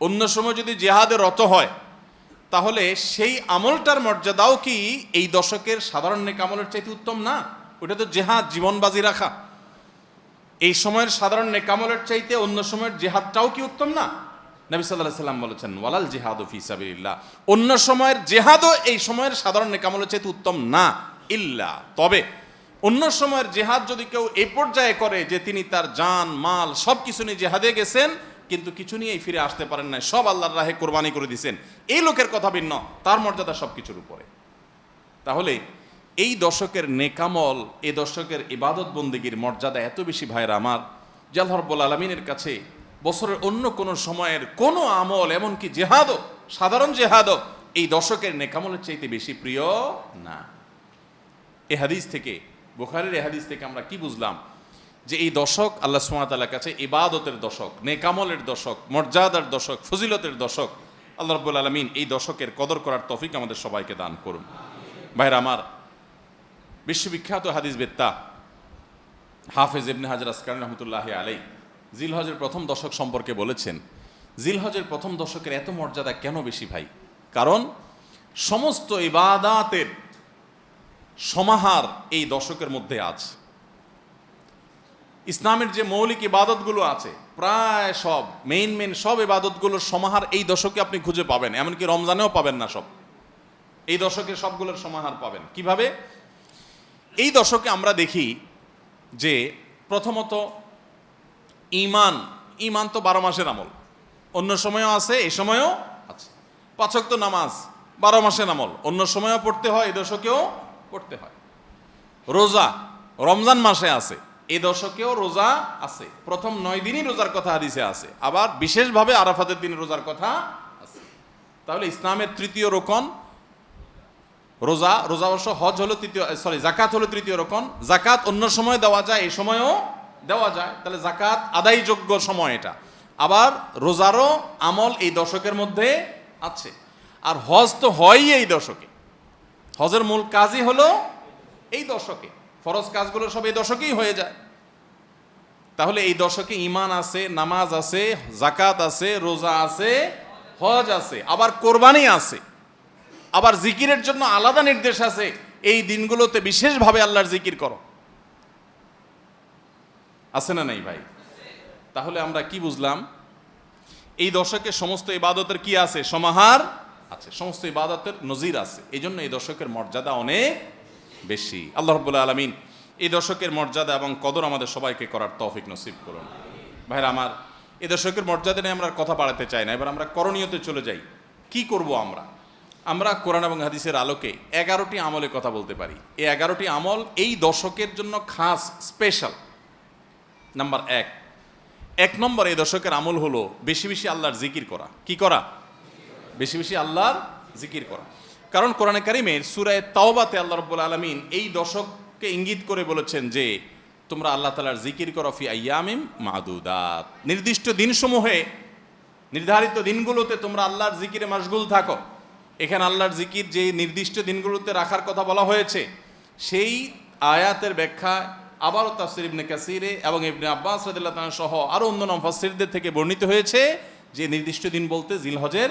অন্য সময় যদি জেহাদে রত হয়, তাহলে সেই আমলটার মর্যাদাও কি এই দশকের সাধারণ নেক আমলের চাইতে উত্তম? না, ওটা তো জেহাদ জীবন বাজি রাখা। এই সময়ের সাধারণ নেকামলের চাইতে অন্য সময়ের জেহাদটাও কি উত্তম? না, নবী সাল্লাহ সাল্লাম বলেছেন, ওয়ালাল জেহাদ ফিসাবিল্লাহ অন্য সময়ের জেহাদও এই সময়ের সাধারণ নেকামলের চাইতে উত্তম? না, ইল্লা। তবে অন্য সময়ের জেহাদ যদি কেউ এ পর্যায়ে করে যে তিনি তার জান, মাল সব কিছু নিয়ে জেহাদে গেছেন কিন্তু কিছু নিয়েই ফিরে আসতে পারেন না সব আল্লাহর রাহে কোরবানি করে দিয়েছেন এই লোকের কথা ভিন্ন, তার মর্যাদা সব কিছুর উপরে। তাহলে এই দশকের নেকামল, এই দশকের ইবাদত বন্দিগির মর্যাদা এত বেশি ভাইয়ের আমার জাল রব্বুল আলমিনের কাছে বছরের অন্য কোনো সময়ের কোনো আমল, এমনকি জেহাদও, সাধারণ জেহাদও এই দশকের নেকামলের চাইতে বেশি প্রিয় না। এ হাদিস থেকে, বুখারের এ হাদিস থেকে আমরা কি বুঝলাম? যে এই দশক আল্লাহ সুমাতালার কাছে ইবাদতের দশক, নেকামলের দশক, মর্যাদার দশক, ফজিলতের দশক। আল্লাহ রব্বুল আলমিন এই দশকের কদর করার তফিক আমাদের সবাইকে দান করুন। ভাইরা আমার, বিশ্ববিখ্যাত হাদিস বেত্তা হাফেজ ইবনে হাজার আসকার রহমতুল্লাহ আলাই জিলহজের প্রথম দশক সম্পর্কে বলেছেন, জিলহজের প্রথম দশকের এত মর্যাদা কেন বেশি ভাই? কারণ সমস্ত ইবাদাতের সমাহার এই দশকের মধ্যে আছে ইসলামের যে মৌলিক ইবাদতগুলো আছে, প্রায় সব মেইন মেইন সব ইবাদতগুলোর সমাহার এই দশকে আপনি খুঁজে পাবেন, এমনকি রমজানেও পাবেন না সব। এই দশকে সবগুলোর সমাহার পাবেন। কীভাবে? এই দশকে আমরা দেখি যে প্রথমত ইমান ইমান তো বারো মাসের আমল। অন্য সময়ও আছে, এই সময়ও আছে। পাচক তো নামাজ, বারো মাসের আমল। অন্য সময়ও পড়তে হয়, এই দশকেও পড়তে হয়। রোজা, রমজান মাসে আছে। এই দশকেও রোজা আছে। প্রথম নয় দিনই রোজার কথা হাদিসে আছে। আবার বিশেষভাবে আরাফাতের দিন রোজার কথা আছে। তাহলে ইসলামের তৃতীয় রোকন, রোজা রোজা অবশ্য হজ হলো তৃতীয় সরি জাকাত হলো তৃতীয় রোকন। জাকাত অন্য সময় দেওয়া যায় এই সময়ও দেওয়া যায়। তাহলে জাকাত আদায়যোগ্য সময় এটা। আবার রোজারও আমল এই দশকের মধ্যে আছে। আর হজ তো হয়ই এই দশকে। হজের মূল কাজই হলো এই দশকে। ফরজ কাজগুলো সব এই দশকেই হয়ে যায়। তাহলে এই দশকে ইমান আছে, নামাজ আছে জাকাত আছে, রোজা আছে, হজ আছে, আবার কোরবানি আছে, আবার জিকিরের জন্য আলাদা নির্দেশ আছে, এই দিনগুলোতে বিশেষভাবে আল্লাহর জিকির করো। আছে না নাই ভাই? তাহলে আমরা কি বুঝলাম? এই দশকে সমস্ত ইবাদতের কি আছে? সমাহার আছে, সমস্ত ইবাদতের নজির আছে এই জন্য এই দশকের মর্যাদা অনেক বেশি। আল্লাহ রব্বুল্লাহ আলমিন এই দশকের মর্যাদা এবং কদর আমাদের সবাইকে করার তৌফিক নসিব করুন। ভাইরা আমার এই দশকের মর্যাদা নিয়ে আমরা কথা বাড়াতে চাই না, এবার আমরা করণীয়তে চলে যাই। কি করব আমরা? আমরা কোরআন এবং হাদিসের আলোকে এগারোটি আমলের কথা বলতে পারি। এই এগারোটি আমল এই দশকের জন্য খাস, স্পেশাল। নাম্বার এক। এক নম্বর এই দশকের আমল হলো বেশি বেশি আল্লাহর জিকির করা। কি করা? বেশি বেশি আল্লাহর জিকির করা। কারণ কোরআনে কারিমের সুরায় তাওবাতে আল্লাহ রব্বুল আলমিন এই দশককে ইঙ্গিত করে বলেছেন যে, তোমরা আল্লাহ তালার জিকির করো ফি আয়ামিম মাদুদাত। নির্দিষ্ট দিনসমূহে, নির্ধারিত দিনগুলোতে তোমরা আল্লাহর জিকিরে মাসগুল থাকো। এখানে আল্লাহর জিকির যে নির্দিষ্ট দিনগুলোতে রাখার কথা বলা হয়েছে, সেই আয়াতের ব্যাখ্যা আবারও তাফসির ইবনে কাসিরে এবং ইবনে আব্বাস রাদিল্লাহ সহ আরও অন্য নফাসিরদের থেকে বর্ণিত হয়েছে যে, নির্দিষ্ট দিন বলতে জিলহজের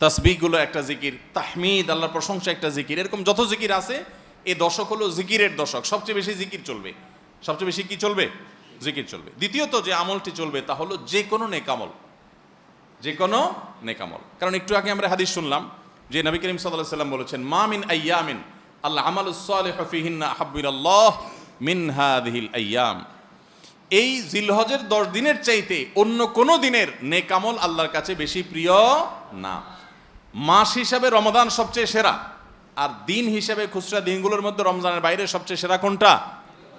তসবিগুলো একটা জিকির, তাহমিদ, আল্লাহর প্রশংসা একটা জিকির। এরকম যত জিকির আছে এই দশক হলো জিকিরের দশক। সবচেয়ে বেশি জিকির চলবে। সবচেয়ে বেশি কি চলবে? জিকির চলবে। দ্বিতীয়ত যে আমলটি চলবে তা হলো যে কোনো নেকামল যে কোনো নেকামল কারণ একটু আগে আমরা হাদিস শুনলাম যে নবী করিম সাল্লাহ সাল্লাম বলেছেন, মা মিন আইয়ামিন আল্লাহ আমাল ফিহিন্না হাব্বিল্লাহ মিন হাদিহিল আইয়াম। এই জিলহজের দশ দিনের চাইতে অন্য কোনো দিনের নেকামল আল্লাহর কাছে বেশি প্রিয় না। মাস হিসাবে রমদান সবচেয়ে সেরা। আর দিন হিসাবে খুচরা দিনগুলোর মধ্যে রমজানের বাইরে সবচেয়ে সেরা কোনটা?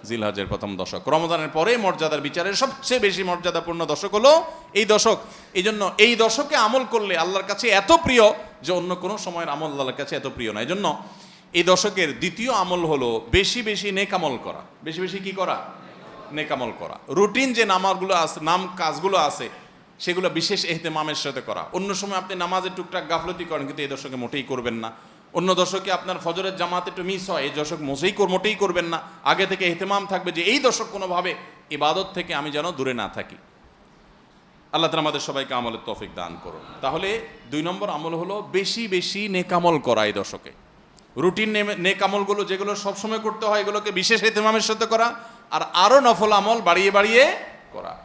জিলহজের প্রথম দশক। রমজানের পরে মর্যাদার বিচারে সবচেয়ে বেশি মর্যাদাপূর্ণ দশক হলো এই দশক। এই জন্য এই দশকে আমল করলে আল্লাহর কাছে এত প্রিয় যে অন্য কোনো সময়ের আমল আল্লাহর কাছে এত প্রিয় না। এই জন্য এই দশকের দ্বিতীয় আমল হলো বেশি বেশি নেকামল করা। বেশি বেশি কি করা? নেকামল করা। রুটিন যে নামাজগুলো আছে নাম কাজগুলো আছে সেগুলো বিশেষ এহতেমামের সাথে করা। অন্য সময় আপনি নামাজের টুকটাক গাফলতি করেন, কিন্তু এই দশকে মোটেই করবেন না। অন্য দশকে আপনার ফজরের জামাত একটু মিস হয়, এই দশক কর- মোটেই করবেন না। আগে থেকে এহতেমাম থাকবে যে এই দশক কোনোভাবে ইবাদত থেকে আমি যেন দূরে না থাকি। আল্লাহ তালা আমাদের সবাইকে আমলের তফিক দান করুন। তাহলে দুই নম্বর আমল হলো বেশি বেশি নেকামল করা এই দশকে। রুটিন নেকামলগুলো যেগুলো সবসময় করতে হয়, এগুলোকে বিশেষ এতেমামের সাথে করা, আর আরও নফল আমল বাড়িয়ে বাড়িয়ে করা।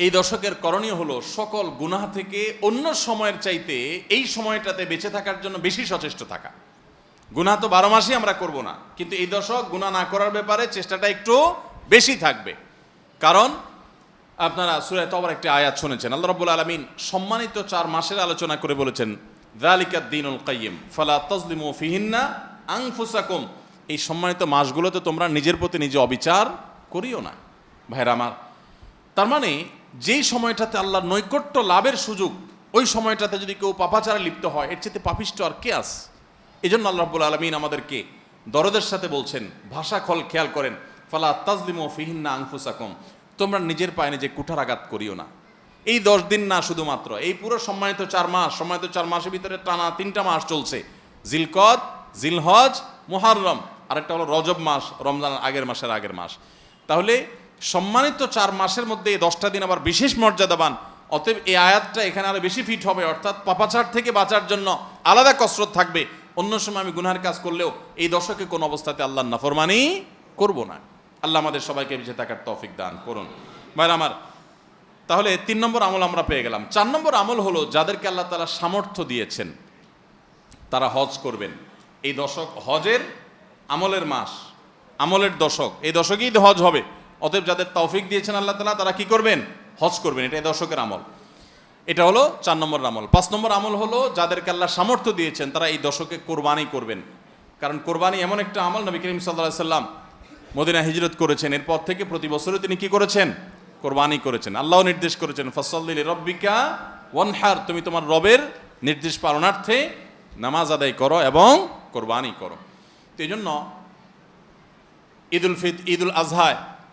এই দশকের করণীয় হলো সকল গুনাহ থেকে অন্য সময়ের চাইতে এই সময়টাতে বেঁচে থাকার জন্য বেশি সচেষ্ট থাকা। গুনাহ তো বারো মাসই আমরা করব না, কিন্তু এই দশক গুনাহ না করার ব্যাপারে চেষ্টাটা একটু বেশি থাকবে। কারণ আপনারা সুরায় তবর একটি আয়াত শুনেছেন, আল্লাহ রাব্বুল আলামিন সম্মানিত চার মাসের আলোচনা করে বলেছেন যালিকাদ দিনুল কাইয়িম ফালা তাজলিমু ফিহিন্না আনফুসাকুম। এই সম্মানিত মাসগুলোতে তোমরা নিজের প্রতি নিজে অবিচার করিও না। ভাইরা আমার, তার মানে যেই সময়টাতে আল্লাহর নৈকট্য লাভের সুযোগ, ওই সময়টাতে যদি কেউ পাপাচারে লিপ্ত হয়, এর চেয়ে পাপিষ্ট আর কে আস এই জন্য আল্লাহ রাব্বুল আলমিন আমাদেরকে দরদের সাথে বলছেন, ভাষা খল খেয়াল করেন, ফালা তাজলিম ও ফিহিন্না আংফুসাকম তোমরা নিজের পায়ে নিজে কুঠার আঘাত করিও না। এই দশ দিন না শুধুমাত্র, এই পুরো সম্মানিত চার মাস, সম্মানিত চার মাসের ভিতরে টানা তিনটা মাস চলছে। জিলকদ, জিলহজ, মুহাররম, আরেকটা হলো রজব মাস রমজান আগের মাসের আগের মাস। তাহলে সম্মানিত চার মাসের মধ্যে এই দশটা দিন আবার বিশেষ মর্যাদাবান। অতএব এই আয়াতটা এখানে আরও বেশি ফিট হবে, অর্থাৎ পাপাচার থেকে বাঁচার জন্য আলাদা কসরত থাকবে। অন্য সময় আমি গুনহার কাজ করলেও এই দশকে কোনো অবস্থাতে আল্লাহ নাফরমানি করব না। আল্লাহ আমাদের সবাইকে বেঁচে থাকার তৌফিক দান করুন। ভাই আমার, তাহলে তিন নম্বর আমল আমরা পেয়ে গেলাম। চার নম্বর আমল হলো যাদেরকে আল্লাহ তালা সামর্থ্য দিয়েছেন, তারা হজ করবেন। এই দশক হজের আমলের মাস, আমলের দশক। এই দশকেই হজ হবে। অতএব যাদের তৌফিক দিয়েছেন আল্লাহ তালা তারা কি করবেন? হজ করবেন। এটা দর্শকের আমল। এটা হলো চার নম্বর আমল। পাঁচ নম্বর আমল হলো যাদেরকে আল্লাহ সামর্থ্য দিয়েছেন, তারা এই দশকে কোরবানি করবেন। কারণ কোরবানি এমন একটা আমল, নবী করিম সাল্লাহ সাল্লাম মদিনা হিজরত করেছেন। এরপর থেকে প্রতি বছরে তিনি কি করেছেন? কোরবানি করেছেন। আল্লাহ নির্দেশ করেছেন ফসল্লিল রব্বিকা ওয়ানহার। তুমি তোমার রবের নির্দেশ পালনার্থে নামাজ আদায় করো এবং কোরবানি করো। তো এই জন্য ঈদ ঈদুল ফিত, ঈদুল আজহায়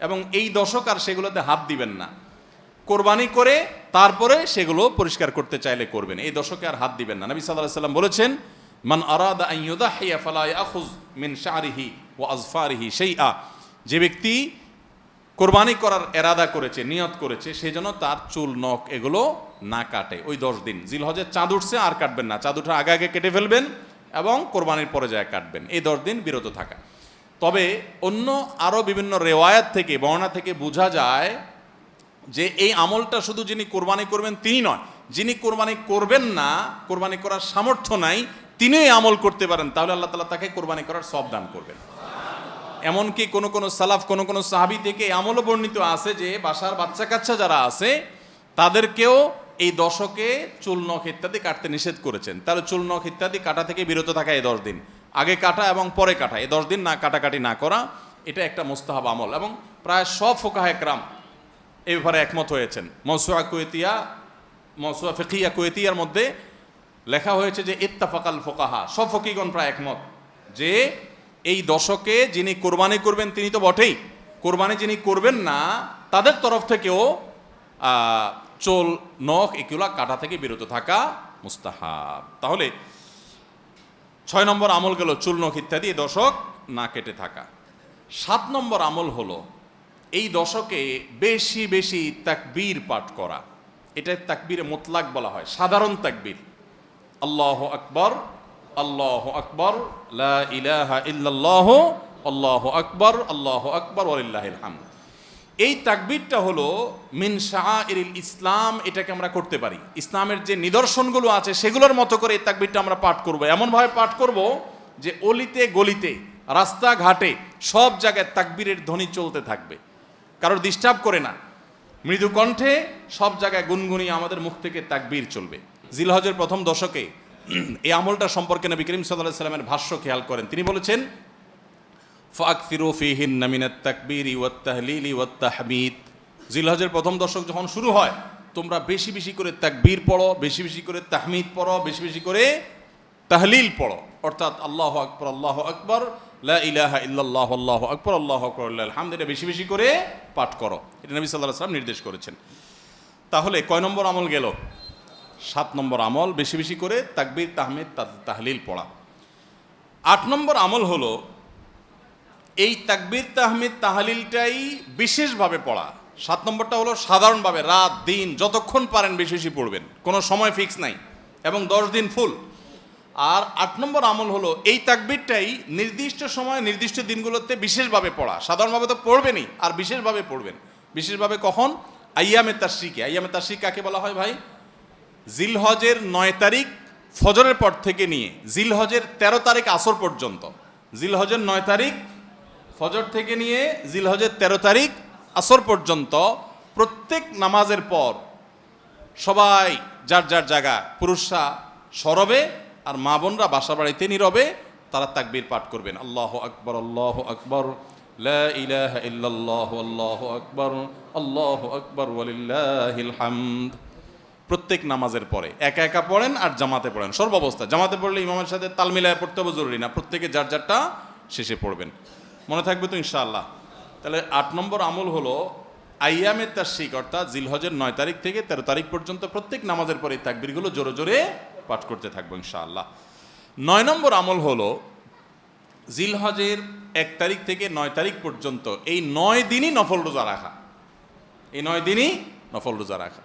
এবং এই দশক আর সেগুলোতে হাত দিবেন না। কোরবানি করে তারপরে সেগুলো পরিষ্কার করতে চাইলে করবেন। এই দশকে আর হাত দিবেন না। নবী সাল্লাহ সাল্লাম বলেছেন, মান মিন শারিহি ওয়া আজফারিহি আ যে ব্যক্তি কোরবানি করার এরাদা করেছে, নিয়ত করেছে সেই জন্য তার চুল, নখ এগুলো না কাটে। ওই দশ দিন। জিলহজের চাঁদ উঠছে, আর কাটবেন না। চাঁদ উঠার আগে আগে কেটে ফেলবেন এবং কোরবানির পরে যায় কাটবেন। এই দশ দিন বিরত থাকা। তবে অন্য আরও বিভিন্ন রেওয়ায়াত থেকে, বর্ণনা থেকে বোঝা যায় যে এই আমলটা শুধু যিনি কোরবানি করবেন তিনি নয়, যিনি কোরবানি করবেন না, কোরবানি করার সামর্থ্য নাই এই আমল করতে পারেন, তাহলে আল্লাহ তালা তাকে কোরবানি করার সব দান করবেন। এমনকি কোনো কোনো সালাফ, কোনো কোনো সাহাবি থেকে আমলও বর্ণিত আছে যে বাসার বাচ্চা কাচ্চা যারা আছে, তাদেরকেও এই দশকে চুল নখ ইত্যাদি কাটতে নিষেধ করেছেন। তাহলে চুল নখ ইত্যাদি কাটা থেকে বিরত থাকা এই দশ দিন। আগে কাটা এবং পরে কাটা। এই দশ দিন না কাটাকাটি না করা, এটা একটা মোস্তাহাব আমল। এবং প্রায় সব ফোকাহ একরাম এই ব্যাপারে একমত হয়েছেন। মৌসুয়া কুয়েতিয়া, মৌসুয়া ফিকিয়া কুয়েতিয়ার মধ্যে লেখা হয়েছে যে, ইত্তাফাকাল ফোকাহা। সব ফকিগণ প্রায় একমত যে, এই দশকে যিনি কোরবানি করবেন, তিনি তো বটেই। কোরবানি যিনি করবেন না, তাদের তরফ থেকেও চোল, নখ, এগুলা কাটা থেকে বিরত থাকা মুস্তাহাব। তাহলে ছয় নম্বর আমল গেল চুল নখ ইত্যাদি দশক না কেটে থাকা। সাত নম্বর আমল হলো এই দশকে বেশি বেশি তাকবীর পাঠ করা। এটা তাকবীরে মোতলাক বলা হয়, সাধারণ তাকবীর। আল্লাহ আকবর আল্লাহ আকবর, লা ইলাহা ইল্লাল্লাহ, আল্লাহ আকবর আল্লাহ আকবর, ওয়ালিল্লাহিল হামদ। এই তাকবীরটা হলো মিন শাআইরিল ইসলাম, এটাকে আমরা করতে পারি। ইসলামের যে নিদর্শনগুলো আছে, সেগুলোর মতো করে এই তাকবীরটা আমরা পাঠ করব। এমনভাবে পাঠ করব যে অলিতে গলিতে, রাস্তাঘাটে, সব জায়গায় তাকবীরের ধ্বনি চলতে থাকবে। কারোর ডিস্টার্ব করে না। মৃদু কণ্ঠে সব জায়গায় গুনগুনি আমাদের মুখ থেকে তাকবীর চলবে। জিলহজের প্রথম দশকে এই আমলটা সম্পর্কে নবী করিম সাল্লাহ সাল্লামের ভাষ্য খেয়াল করেন। তিনি বলেছেন ফাকফিরু ফিহিন নামিনাত তাকবীর ওয়াত তাহলিল ওয়াত তাহমিদ। জিলহজের প্রথম দশক যখন শুরু হয়, তোমরা বেশি বেশি করে তাকবীর পড়ো, বেশি বেশি করে তাহমিদ পড়ো, বেশি বেশি করে তাহলিল পড়ো। অর্থাৎ আল্লাহ আকবর আল্লাহ আকবর, লা ইলাহা ইল্লাল্লাহ, আল্লাহ আকবর আল্লাহ আকবর আলহামদুলিল্লাহ বেশি বেশি করে পাঠ করো। এটা নবী সাল্লাহ সাল্লাম নির্দেশ করেছেন। তাহলে কয় নম্বর আমল গেল? সাত নম্বর আমল, বেশি বেশি করে তাকবীর, তাহমিদ, তাহলিল পড়া। আট নম্বর আমল হলো এই তাকবির, তাহমিদ, তাহালিলটাই বিশেষভাবে পড়া। সাত নম্বরটা হলো সাধারণভাবে রাত, দিন, যতক্ষণ পারেন বেশি বেশি পড়বেন। কোনো সময় ফিক্স নাই এবং দশ দিন ফুল। আর আট নম্বর আমল হলো এই তাকবিরটাই নির্দিষ্ট সময় নির্দিষ্ট দিনগুলোতে বিশেষভাবে পড়া। সাধারণভাবে তো পড়বেনই আর বিশেষভাবে পড়বেন। বিশেষভাবে কখন? আইয়ামে তাশ্রিকে। আইয়ামে তাশ্রিক কাকে বলা হয় ভাই? জিলহজের নয় তারিখ ফজরের পর থেকে নিয়ে, জিলহজের তেরো তারিখ আসর পর্যন্ত। জিলহজের নয় তারিখ ফজর থেকে নিয়ে জিলহজের তেরো তারিখ আসর পর্যন্ত প্রত্যেক নামাজের পর সবাই যার যার জায়গা, পুরুষরা সরবে আর মা বোনরা বাসা বাড়িতে নীরবে, তারা তাকবীর পাঠ করবেন। আল্লাহ আকবর আল্লাহ আকবর আকবর হামদ। প্রত্যেক নামাজের পরে একা একা পড়েন আর জামাতে পড়েন। সর্বাবস্থা, জামাতে পড়লে ইমামের সাথে তাল মিলায় পড়তে হবে, জরুরি না। প্রত্যেকে যার যারটা শেষে পড়বেন। মনে থাকবে তো ইনশাআল্লাহ। তাহলে আট নম্বর আমল হলো আইয়ামের তাশিক অর্থাৎ জিলহজের নয় তারিখ থেকে তেরো তারিখ পর্যন্ত প্রত্যেক নামাজের পরে তাকবিরগুলো জোরে জোরে পাঠ করতে থাকব ইনশাআল্লাহ। নয় নম্বর আমল হলো জিলহজের এক তারিখ থেকে নয় তারিখ পর্যন্ত এই নয় দিনই নফল রোজা রাখা। এই নয় দিনই নফল রোজা রাখা।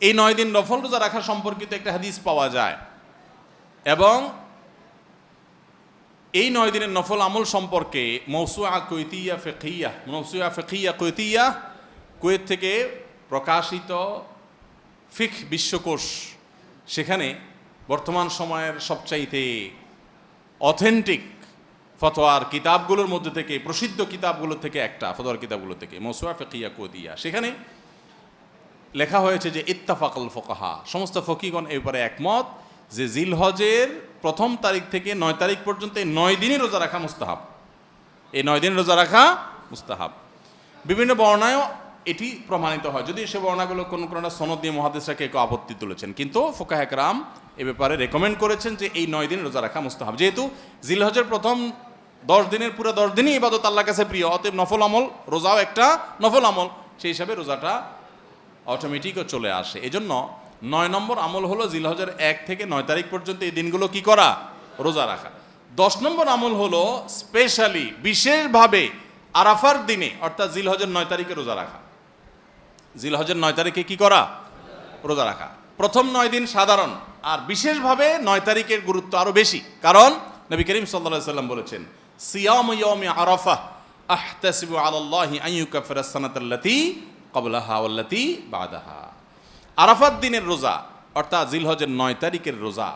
এই নয় দিন নফল রোজা রাখা সম্পর্কিত একটা হাদিস পাওয়া যায়। এবং এই নয় দিনের নফল আমল সম্পর্কে মৌসুয়া কৈতিয়া ফেকিয়া, মৌসুয়া ফেকিয়া কৈতিয়া কুয়েত থেকে প্রকাশিত ফিক বিশ্বকোষ, সেখানে বর্তমান সময়ের সবচাইতে অথেন্টিক ফতোয়ার কিতাবগুলোর মধ্যে থেকে, প্রসিদ্ধ কিতাবগুলো থেকে একটা, ফতোয়ার কিতাবগুলো থেকে, মৌসুয়া ফেকিয়া কৈতিয়া সেখানে লেখা হয়েছে যে, ইত্তাফাকল ফোকাহা, সমস্ত ফকিগণ এই ব্যাপারে একমত যে, জিলহজের প্রথম তারিখ থেকে নয় তারিখ পর্যন্ত এই নয় দিনই রোজা রাখা মুস্তাহাব। এই নয় দিন রোজা রাখা মুস্তাহাব। বিভিন্ন বর্ণায়ও এটি প্রমাণিত হয়। যদি সে বর্ণাগুলো কোনো কোনো সনদ দিয়ে মহাদেশরা কেউ আপত্তি তুলেছেন, কিন্তু ফোকাহ একরাম এ ব্যাপারে রেকমেন্ড করেছেন যে এই নয় দিন রোজা রাখা মুস্তাহাব। যেহেতু জিলহজের প্রথম দশ দিনের পুরো দশ দিনই ইবাদত আল্লাহ কাছে প্রিয়, অতএব নফল আমল, রোজাও একটা নফল আমল। সেই হিসাবে রোজাটা অটোমেটিকও চলে আসে। এজন্য নয় নম্বর আমল হলো জিলহজের এক থেকে নয় তারিখ পর্যন্ত এই দিনগুলো কি করা? রোজা রাখা। দশ নম্বর আমল হলো স্পেশালি বিশেষভাবে আরাফার দিনে, অর্থাৎ জিলহজের নয় তারিখে রোজা রাখা। জিলহজের নয় তারিখে কি করা? রোজা রাখা। প্রথম নয় দিন সাধারণ, আর বিশেষভাবে নয় তারিখের গুরুত্ব আরও বেশি। কারণ নবী করিম সাল্লাল্লাহু সাল্লাম বলেছেন, সিয়াম ইয়াউমি আরাফা আহতাসিবু আলাল্লাহি আন ইউকাফিরা সানাতাল্লাতি ক্বাবলাহা ওয়াল্লাতি বাদাহা। আরাফাত দিনের রোজা, অর্থাৎ জিলহজের নয় তারিখের রোজা,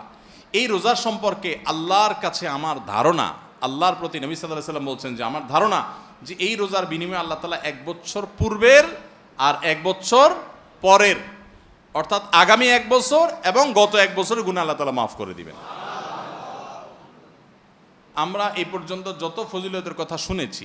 এই রোজা সম্পর্কে আল্লাহর কাছে আমার ধারণা, আল্লাহর প্রতি নবী সাল্লাহ সাল্লাম বলছেন যে আমার ধারণা যে এই রোজার বিনিময়ে আল্লাহ তালা এক বছর পূর্বের আর এক বছর পরের, অর্থাৎ আগামী এক বছর এবং গত এক বছরের গুণা আল্লাহ তালা মাফ করে দিবেন। আমরা এই পর্যন্ত যত ফজিলতের কথা শুনেছি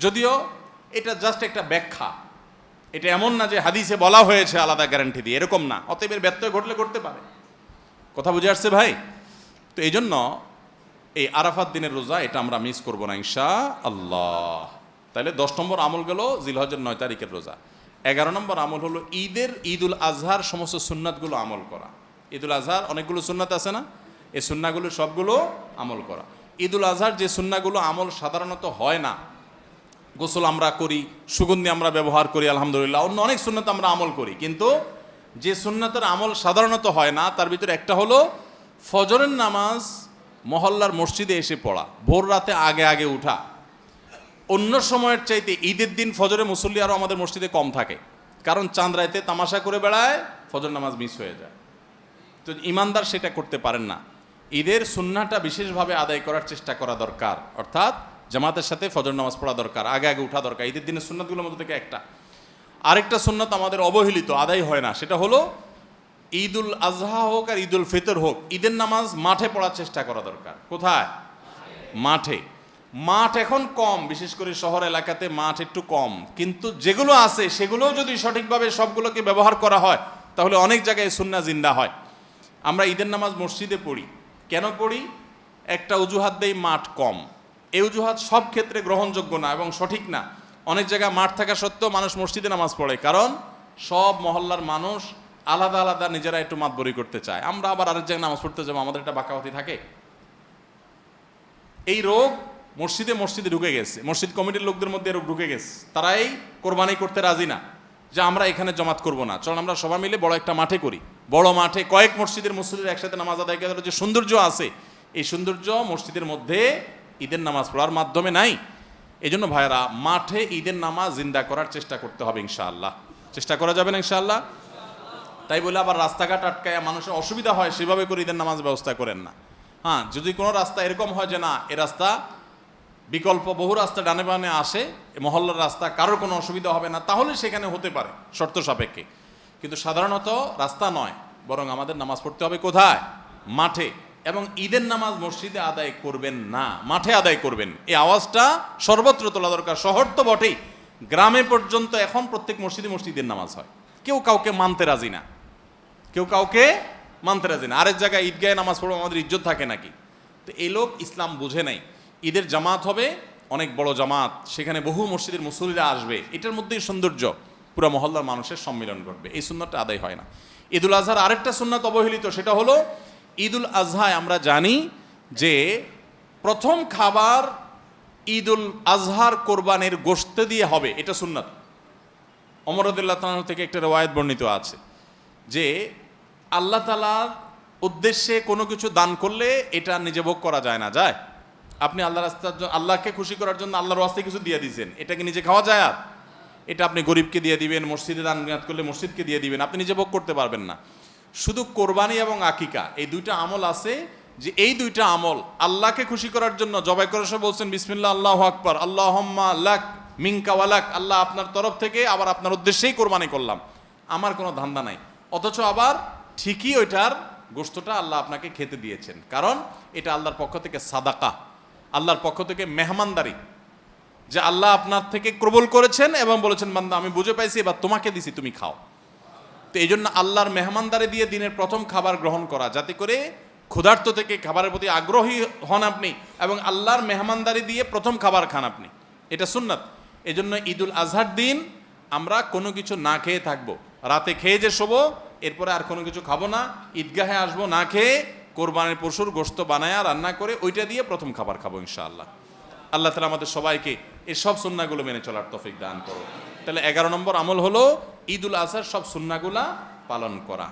যদিও এটা জাস্ট একটা ব্যাখ্যা। এটা এমন না যে হাদিসে বলা হয়েছে আলাদা গ্যারান্টি দিয়ে, এরকম না। অতএব এর ব্যত্যয় ঘটলে করতে পারে। কথা বুঝে আসছে ভাই? তো এই জন্য এই আরাফাত দিনের রোজা, এটা আমরা মিস করব না ইনশা আল্লাহ তাহলে দশ নম্বর আমল গেল জিলহজের নয় তারিখের রোজা। এগারো নম্বর আমল হলো ঈদের ঈদ উল আজহার সমস্ত সুন্নাতগুলো আমল করা। ঈদ উল আজহার অনেকগুলো সুন্নাত আছে না? এই সুন্নাগুলো সবগুলো আমল করা। ঈদ উল আজহার যে সুন্নাগুলো আমল সাধারণত হয় না গোসল আমরা করি, সুগন্ধি আমরা ব্যবহার করি, আলহামদুলিল্লাহ। অন্য অনেক সুন্নত আমরা আমল করি, কিন্তু যে সুন্নতের আমল সাধারণত হয় না, তার ভিতরে একটা হলো ফজরের নামাজ মহল্লার মসজিদে এসে পড়া, ভোর রাতে আগে আগে উঠা। অন্য সময়ের চাইতে ঈদের দিন ফজরে মুসল্লি আরও আমাদের মসজিদে কম থাকে, কারণ চাঁদ রাইতে তামাশা করে বেড়ায় ফজর নামাজ মিস হয়ে যায়। তো ইমানদার সেটা করতে পারেন না। ঈদের সুন্নাটা বিশেষভাবে আদায় করার চেষ্টা করা দরকার, অর্থাৎ জামাতের সাথে ফজর নামাজ পড়া দরকার, আগে আগে উঠা দরকার, ঈদের দিনের সুন্নাতগুলোর মধ্যে থেকে একটা। আরেকটা সুন্নাত আমাদের অবহেলিত, আদায় হয় না, সেটা হলো ঈদুল আজহা হোক আর ঈদুল ফিতর হোক, ঈদের নামাজ মাঠে পড়ার চেষ্টা করা দরকার। কোথায়? মাঠে। মাঠ এখন কম, বিশেষ করে শহর এলাকাতে মাঠ একটু কম। কিন্তু যেগুলো আছে, সেগুলোও যদি সঠিকভাবে সবগুলোকে ব্যবহার করা হয়, তাহলে অনেক জায়গায় সুন্না জিন্দা হয়। আমরা ঈদের নামাজ মসজিদে পড়ি। কেন পড়ি? একটা অজুহাত দেই মাঠ কম। এই অজুহাত সব ক্ষেত্রে গ্রহণযোগ্য না এবং সঠিক না। অনেক জায়গায় মাঠ থাকা সত্ত্বেও মানুষ মসজিদে নামাজ পড়ে, কারণ সব মহল্লার মানুষ আলাদা আলাদা নিজেরা একটু মাতবরি করতে চায়। আমরা আবার আরেক জায়গায় নামাজ পড়তে যাব, আমাদের একটা বাঁকাওয়াতি থাকে। এই রোগ মসজিদে মসজিদে ঢুকে গেছে। মসজিদ কমিটির লোকদের মধ্যে রোগ ঢুকে গেছে। তারাই কোরবানি করতে রাজি না যে আমরা এখানে জমাত করব না। চল আমরা সবাই মিলে বড় একটা মাঠে করি। বড় মাঠে কয়েক মসজিদের মসজিদের একসাথে নামাজ আদায় করার যে সৌন্দর্য আছে, এই সৌন্দর্য মসজিদের মধ্যে ঈদের নামাজ পড়ার মাধ্যমে নাই। এই জন্য ভাইরা মাঠে ঈদের নামাজ জিন্দা করার চেষ্টা করতে হবে ইনশাআল্লাহ। চেষ্টা করা যাবে না ইনশাআল্লাহ? তাই বলে আবার রাস্তাঘাট আটকায় মানুষের অসুবিধা হয়, সেভাবে করে ঈদের নামাজ ব্যবস্থা করেন না। হ্যাঁ যদি কোনো রাস্তা এরকম হয় যে না, এ রাস্তা বিকল্প, বহু রাস্তা ডানে বানে আসে মহল্লার রাস্তা কারোর কোনো অসুবিধা হবে না, তাহলে সেখানে হতে পারে, শর্ত সাপেক্ষে। কিন্তু সাধারণত রাস্তা নয়, বরং আমাদের নামাজ পড়তে হবে কোথায়? মাঠে। এবং ঈদের নামাজ মসজিদে আদায় করবেন না, মাঠে আদায় করবেন। এই আওয়াজটা সর্বত্র তোলা দরকার। শহর তো বটেই। গ্রামে পর্যন্ত এখন প্রত্যেক মসজিদে মসজিদের নামাজ হয়। কেউ কাউকে মানতে রাজি না। কেউ কাউকে মানতে রাজি না। আরেক জায়গায় ঈদগাহে নামাজ পড়ব আমাদের ইজ্জত থাকে নাকি? তো এই লোক ইসলাম বুঝে নাই। ঈদের জামাত হবে অনেক বড় জামাত। সেখানে বহু মসজিদের মুসল্লিরা আসবে। এটার মধ্যেই সৌন্দর্য। পুরো মহল্লার মানুষের সম্মিলন ঘটবে। এই সুন্নতটা আদায় হয় না। ঈদুল আজহার আরেকটা সুন্নাত অবহেলিত। সেটা হলো ঈদুল আজহায় আমরা জানি যে প্রথম খাবার ঈদুল আজহার কোরবানির গোশত দিয়ে হবে, এটা সুন্নাত। অমরদুল্লাহ তালাহ থেকে একটা রেওয়ায়ত বর্ণিত আছে যে আল্লাহ তালার উদ্দেশ্যে কোনো কিছু দান করলে এটা নিজে ভোগ করা যায় না, যায়? আপনি আল্লাহ রাস্তার আল্লাহকে খুশি করার জন্য আল্লাহর রাস্তায় কিছু দিয়ে দিয়েছেন, এটা কি নিজে খাওয়া যায় আর? এটা আপনি গরিবকে দিয়ে দিবেন, মসজিদে দান করলে মসজিদকে দিয়ে দিবেন, আপনি নিজে ভোগ করতে পারবেন না। শুধু কোরবানি এবং আকিকা, এই দুইটা আমল আছে যে এই দুইটা আমল আল্লাহকে খুশি করার জন্য জবাই সময় বলছেন বিসমিল্লা আল্লাহ আকবর আল্লাহ লাক মিঙ্কা ওয়ালাক আল্লাহ আপনার তরফ থেকে আবার আপনার উদ্দেশ্যেই কোরবানি করলাম। আমার কোনো ধান্দা নাই। অথচ আবার ঠিকই ওইটার গোস্তটা আল্লাহ আপনাকে খেতে দিয়েছেন। কারণ এটা আল্লাহর পক্ষ থেকে সাদাকা, আল্লাহর পক্ষ থেকে মেহমানদারি, যে আল্লাহ আপনার থেকে কবুল করেছেন এবং বলেছেন, বান্দা, আমি বুঝে পাইছি, এবার তোমাকে দিছি, তুমি খাও। তো এই জন্য আল্লাহর মেহমানদারি দিয়ে দিনের প্রথম খাবার গ্রহণ করা, যাতে করে ক্ষুধার্ত থেকে খাবারের প্রতি আগ্রহী হন আপনি এবং আল্লাহর মেহমানদারি দিয়ে প্রথম খাবার খান আপনি। এটা সুন্নাত। এই জন্য ঈদুল আজহার দিন আমরা কোনো কিছু না খেয়ে থাকব। রাতে খেয়ে যে শোবো, এরপরে আর কোনো কিছু খাব না। ঈদগাহে আসব, না খেয়ে কোরবানের পশুর গোস্ত বানায়া রান্না করে ওইটা দিয়ে প্রথম খাবার খাব ইনশাআল্লাহ। আল্লাহ তালা আমাদের সবাইকে এসব সব সুন্নাগুলো মেনে চলার তফিক দান করো তাহলে এগারো নম্বর আমল হলো ঈদুল আজহার সব সুন্নাগুলা পালন করা।